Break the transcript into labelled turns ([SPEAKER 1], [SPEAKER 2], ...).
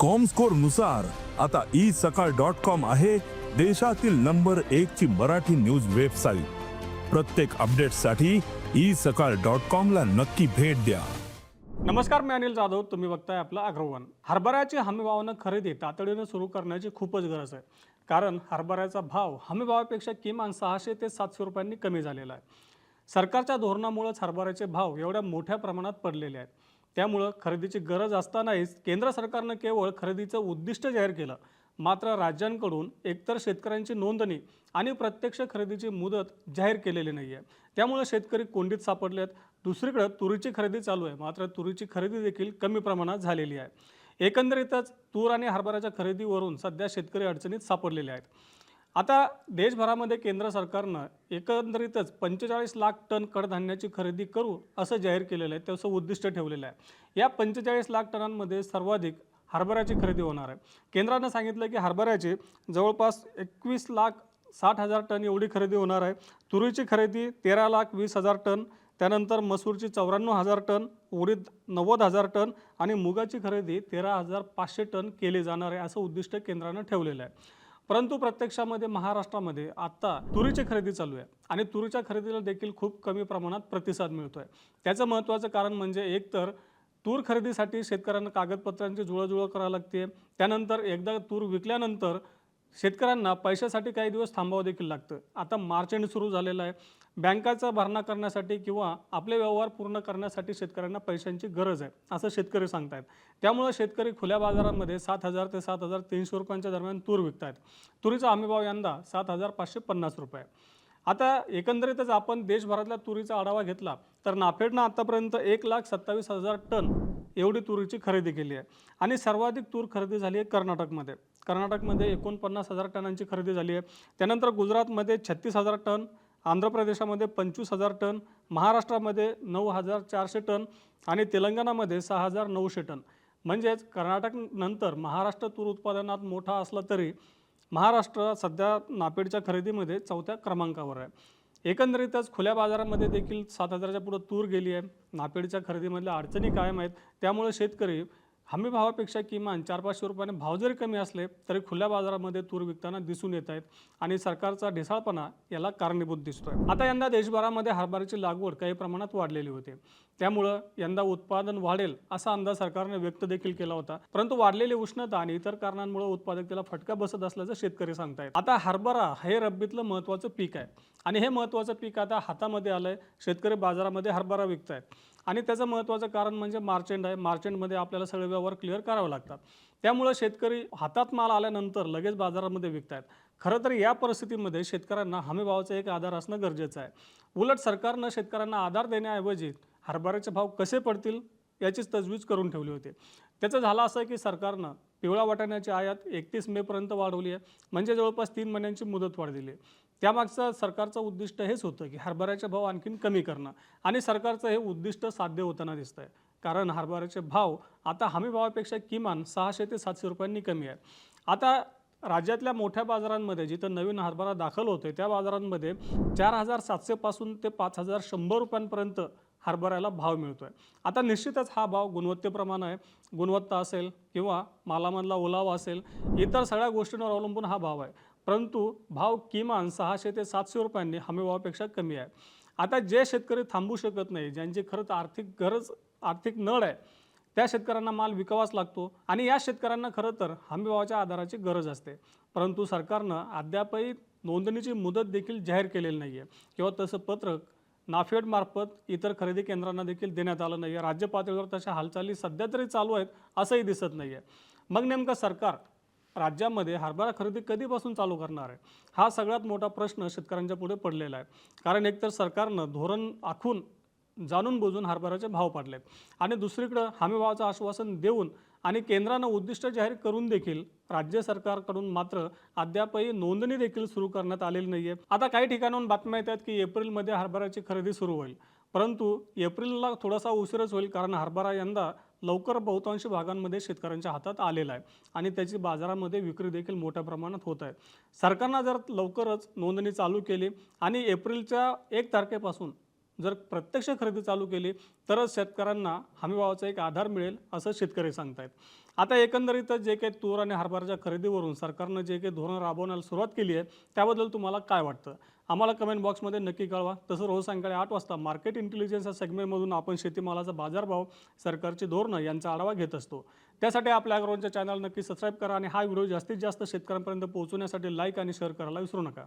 [SPEAKER 1] कॉमस्कोरनुसार आता ई सकाळ dot com आहे देशातील नंबर एक ची मराठी न्यूज वेबसाईट प्रत्येक अपडेटसाठी ई सकाळ डॉट कॉम ला नक्की भेट द्या.
[SPEAKER 2] नमस्कार मी अनिल जाधव. तुम्ही बघताय आपलं अग्रवन. हरभऱ्याची हमीभावानं खरेदी तातडीनं सुरू करण्याची खूपच गरज आहे. कारण हरभऱ्याचा भाव हमीभावापेक्षा किमान सहाशे ते सातशे रुपयांनी कमी झालेला आहे. सरकारच्या धोरणामुळेच हरभऱ्याचे भाव एवढ्या मोठ्या प्रमाणात पडलेले आहेत. त्यामुळं खरेदीची गरज असतानाहीच केंद्र सरकारनं केवळ खरेदीचं उद्दिष्ट जाहीर केलं. मात्र राज्यांकडून एकतर शेतकऱ्यांची नोंदणी आणि प्रत्यक्ष खरेदीची मुदत जाहीर केलेली नाही आहे त्यामुळे शेतकरी कोंडीत सापडले आहेत दुसरीकडे तुरीची खरेदी चालू आहे. मात्र तुरीची खरेदी देखील कमी प्रमाणात झालेली आहे. एकंदरीतच तूर आणि हरभऱ्याच्या खरेदीवरून सध्या शेतकरी अडचणीत सापडलेले आहेत. आता देशभरामध्ये केंद्र सरकारनं एकंदरीतच पंचेचाळीस लाख टन कडधान्याची खरेदी करू असं जाहीर केलेलं आहे त्याचं उद्दिष्ट ठेवलेलं आहे. या पंचेचाळीस लाख टनांमध्ये सर्वाधिक हरभऱ्याची खरेदी होणार आहे. केंद्रानं सांगितलं की हरभऱ्याची जवळपास एकवीस लाख साठ हजार टन एवढी खरेदी होणार आहे. तुरीची खरेदी तेरा लाख वीस हजार टन त्यानंतर मसूरची चौऱ्याण्णव हजार टन उडीद नव्वद हजार टन आणि मुगाची खरेदी तेरा हजार पाचशे टन केली जाणार आहे असं उद्दिष्ट केंद्रानं ठेवलेलं आहे. परंतु प्रत्यक्षामध्ये महाराष्ट्रामध्ये आत्ता तुरीची खरेदी चालू आहे आणि तुरीच्या खरेदीला देखील खूप कमी प्रमाणात प्रतिसाद मिळतो आहे त्याचं महत्त्वाचं कारण म्हणजे एकतर तूर खरेदीसाठी शेतकऱ्यांना कागदपत्रांची जुळजुळ करावी लागते. त्यानंतर एकदा तूर विकल्यानंतर शेतकऱ्यांना पैशासाठी काही दिवस थांबावं देखील लागतं. आता मार्च एंड सुरू झालेला आहे. बँकाचा भरणा करण्यासाठी किंवा आपले व्यवहार पूर्ण करण्यासाठी शेतकऱ्यांना पैशांची गरज आहे असं शेतकरी सांगतायत. त्यामुळे शेतकरी खुल्या बाजारामध्ये सात हजार ते सात हजार तीनशे रुपयांच्या दरम्यान तूर विकतायत. तुरीचा हमीभाव यंदा सात हजार पाचशे पन्नास रुपये आता एकंदरीतच आपण देशभरातल्या तुरीचा आढावा घेतला तर नाफेडनं आतापर्यंत एक लाख सत्तावीस हजार टन एवढी तुरीची खरेदी केली आहे. आणि सर्वाधिक तूर खरेदी झाली आहे कर्नाटकमध्ये. कर्नाटकमध्ये एकोणपन्नास हजार टनांची खरेदी झाली आहे. त्यानंतर गुजरातमध्ये छत्तीस हजार टन आंध्र प्रदेशामध्ये पंचवीस हजार टन महाराष्ट्रामध्ये नऊ हजार चारशे टन आणि तेलंगणामध्ये सहा हजार नऊशे टन. म्हणजेच कर्नाटक नंतर महाराष्ट्र तूर उत्पादनात मोठा असला तरी महाराष्ट्र सध्या नापेडच्या खरेदीमध्ये चौथ्या क्रमांकावर आहे. एकंदरीतच खुल्या बाजारामध्ये देखील सात हजाराच्या पुढं तूर गेली आहे. नापेडच्या खरेदीमधल्या अडचणी कायम आहेत. त्यामुळे शेतकरी हमी भावापेक्षा किमान चार पाचशे रुपयाने भाव जरी कमी असले तरी खुल्या बाजारामध्ये तूर विकताना दिसून येत आहेत आणि सरकारचा ढिसाळपणा याला कारणीभूत दिसतोय. आता यंदा देशभरामध्ये हरभऱ्याची लागवड काही प्रमाणात वाढलेली होती. त्यामुळं यंदा उत्पादन वाढेल असा अंदाज सरकारने व्यक्त देखील केला होता. परंतु वाढलेली उष्णता आणि इतर कारणांमुळे उत्पादकतेला फटका बसत असल्याचं शेतकरी सांगतायत. आता हरभरा हे रब्बीतलं महत्त्वाचं पीक आहे आणि हे महत्त्वाचं पीक आता हातामध्ये आलंय. शेतकरी बाजारामध्ये हरभरा विकतायत. आणि त्याचं महत्त्वाचं कारण म्हणजे मार्चेंट आहे. मार्चेंटमध्ये आपल्याला सगळे व्यवहार क्लिअर करावे लागतात. त्यामुळं शेतकरी हातात माल आल्यानंतर लगेच बाजारामध्ये विकतायत. खरं तर या परिस्थितीमध्ये शेतकऱ्यांना हमीभावाचा एक आधार असणं गरजेचं आहे. उलट सरकारनं शेतकऱ्यांना आधार देण्याऐवजी हरभऱ्याचे भाव कसे पडतील याचीच तजवीज करून ठेवली होती. त्याचं झालं असं की सरकारनं पिवळा वाटाण्याची आयात एकतीस मेपर्यंत वाढवली आहे. म्हणजे जवळपास तीन महिन्यांची मुदत वाढ दिली आहे. त्यामागचं सरकारचं उद्दिष्ट हेच होतं की हरभऱ्याचे भाव आणखीन कमी करणं. आणि सरकारचं हे उद्दिष्ट साध्य होताना दिसतंय. कारण हरभऱ्याचे भाव आता हमी भावापेक्षा किमान सहाशे ते सातशे रुपयांनी कमी आहे आता राज्यातल्या मोठ्या बाजारांमध्ये जिथं नवीन हरभरा दाखल होतोय त्या बाजारांमध्ये चार हजार सातशेपासून ते पाच हजार शंभर रुपयांपर्यंत हरभऱ्याला भाव मिळतो आहे आता निश्चितच हा भाव गुणवत्तेप्रमाणे आहे. गुणवत्ता असेल किंवा मालामधला ओलावा असेल इतर सगळ्या गोष्टींवर अवलंबून हा भाव आहे. परंतु भाव किमान सहाशे ते सातशे रुपयांनी हमीभावापेक्षा कमी आहे. आता जे शेतकरी थांबू शकत नाही ज्यांची खरंच आर्थिक गरज आर्थिक नळ आहे त्या शेतकऱ्यांना माल विकावाच लागतो आणि या शेतकऱ्यांना खरं तर हमीभावाच्या आधाराची गरज असते. परंतु सरकारनं अद्यापही नोंदणीची मुदत देखील जाहीर केलेली नाही आहे किंवा तसं पत्रक नाफेडमार्फत इतर खरेदी केंद्रांना देखील देण्यात आलं नाही आहे राज्य पातळीवर तशा हालचाली सध्या तरी चालू आहेत असंही दिसत नाही आहे मग नेमकं सरकार राज्यामध्ये हरभरा खरेदी कधीपासून चालू करणार आहे? हा सगळ्यात मोठा प्रश्न शेतकऱ्यांच्या पुढे पडलेला आहे. कारण एकतर सरकारनं धोरण आखून जाणून बुजून हरभऱ्याचे भाव पाडलेत. आणि दुसरीकडं हमीभावाचं आश्वासन देऊन आणि केंद्रानं उद्दिष्ट जाहीर करून देखील राज्य सरकारकडून मात्र अद्यापही नोंदणी देखील सुरू करण्यात आलेली नाही आहे आता काही ठिकाणाहून बातम्या येतात की एप्रिलमध्ये हरभऱ्याची खरेदी सुरू होईल. परंतु एप्रिलला थोडासा उशीरच होईल कारण हरभरा यंदा लवकर बहुतांश भागांमध्ये शेतकऱ्यांच्या हातात आलेला आहे आणि त्याची बाजारामध्ये विक्री देखील मोठ्या प्रमाणात होत आहे. सरकारनं जर लवकरच नोंदणी चालू केली आणि एप्रिलच्या एक तारखेपासून जर प्रत्यक्ष खरेदी चालू केली तरच शेतकऱ्यांना हमीभावाचा एक आधार मिळेल असं शेतकरी सांगतायत. आता एकंदरीतच जे काही तूर आणि हरभऱ्याच्या खरेदीवरून सरकारनं जे काही धोरण राबवण्याला सुरुवात केली आहे त्याबद्दल तुम्हाला काय वाटतं? आम्हाला कमेंट बॉक्समध्ये नक्की कळवा. तसं रोज सायंकाळी आठ वाजता मार्केट इंटेलिजन्स या सेगमेंटमधून आपण शेतीमालाचा बाजारभाव सरकारची धोरणं यांचा आढावा घेत असतो. त्यासाठी आपल्या अग्रवांच्या चॅनल नक्की सबस्क्राईब करा आणि हा व्हिडिओ जास्तीत जास्त शेतकऱ्यांपर्यंत पोहोचवण्यासाठी लाईक आणि शेअर करायला विसरू नका.